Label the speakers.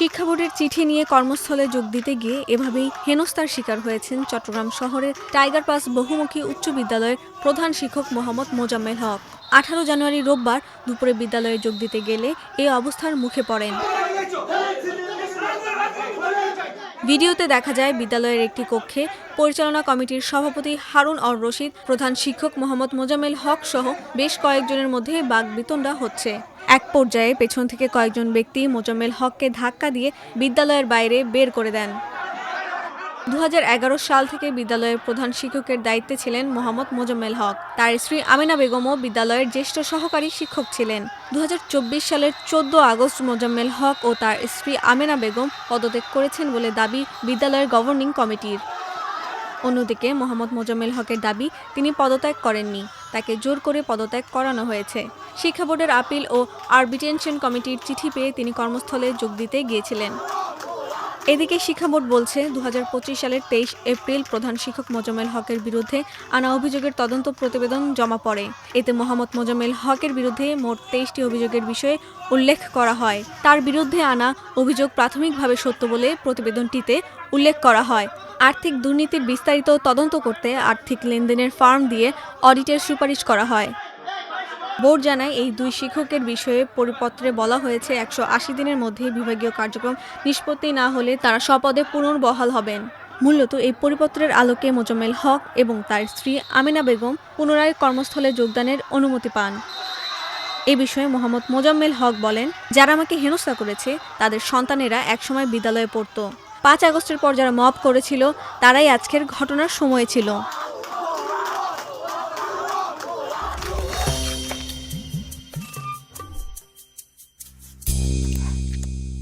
Speaker 1: শিক্ষা বোর্ডের চিঠি নিয়ে কর্মস্থলে যোগ দিতে গিয়ে এভাবেই হেনস্থার শিকার হয়েছেন চট্টগ্রাম শহরের টাইগার পাস বহুমুখী উচ্চ বিদ্যালয়ের প্রধান শিক্ষক মোহাম্মদ মোজাম্মেল হক। আঠারো জানুয়ারি রোববার দুপুরে বিদ্যালয়ে যোগ দিতে গেলে এই অবস্থার মুখে পড়েন। ভিডিওতে দেখা যায়, বিদ্যালয়ের একটি কক্ষে পরিচালনা কমিটির সভাপতি হারুন অর রশিদ, প্রধান শিক্ষক মোহাম্মদ মোজাম্মেল হক সহ বেশ কয়েকজনের মধ্যে বাগবিতণ্ডা হচ্ছে। এক পর্যায়ে পেছন থেকে কয়েকজন ব্যক্তি মোজাম্মেল হককে ধাক্কা দিয়ে বিদ্যালয়ের বাইরে বের করে দেন। দু হাজার এগারো সাল থেকে বিদ্যালয়ের প্রধান শিক্ষকের দায়িত্বে ছিলেন মোহাম্মদ মোজাম্মেল হক। তার স্ত্রী আমিনা বেগমও বিদ্যালয়ের জ্যেষ্ঠ সহকারী শিক্ষক ছিলেন। দু হাজার চব্বিশ সালের চোদ্দ আগস্ট মোজাম্মেল হক ও তার স্ত্রী আমিনা বেগম পদত্যাগ করেছেন বলে দাবি বিদ্যালয়ের গভর্নিং কমিটির। অন্যদিকে মোহাম্মদ মোজাম্মেল হকের দাবি, তিনি পদত্যাগ করেননি। তাকে জোর করে পদত্যাগ করানো হয়েছে। শিক্ষা বোর্ডের আপিল ও আরবিটেনশন কমিটির চিঠি পেয়ে তিনি কর্মস্থলে যোগ দিতে গিয়েছিলেন। এদিকে শিক্ষা বোর্ড বলছে দু হাজার পঁচিশ সালের তেইশ এপ্রিল প্রধান শিক্ষক মোজাম্মেল হকের বিরুদ্ধে আনা অভিযোগের তদন্ত প্রতিবেদন জমা পড়ে। এতে মোহাম্মদ মোজাম্মেল হকের বিরুদ্ধে মোট তেইশটি অভিযোগের বিষয়ে উল্লেখ করা হয়। তার বিরুদ্ধে আনা অভিযোগ প্রাথমিকভাবে সত্য বলে প্রতিবেদনটিতে উল্লেখ করা হয়। আর্থিক দুর্নীতির বিস্তারিত তদন্ত করতে আর্থিক লেনদেনের ফার্ম দিয়ে অডিটের সুপারিশ করা হয়। বোর্ড জানায়, এই দুই শিক্ষকের বিষয়ে পরিপত্রে বলা হয়েছে, একশো আশি দিনের মধ্যে বিভাগীয় কার্যক্রম নিষ্পত্তি না হলে তারা স্বপদে পুনর্বহাল হবেন। মূলত এই পরিপত্রের আলোকে মোজাম্মেল হক এবং তার স্ত্রী আমিনা বেগম পুনরায় কর্মস্থলে যোগদানের অনুমতি পান। এ বিষয়ে মোহাম্মদ মোজাম্মেল হক বলেন, যারা আমাকে হেনস্থা করেছে, তাদের সন্তানেরা একসময় বিদ্যালয়ে পড়তো। পাঁচ আগস্টের পর যারা মব করেছিল, তারাই আজকের ঘটনার সময় ছিল।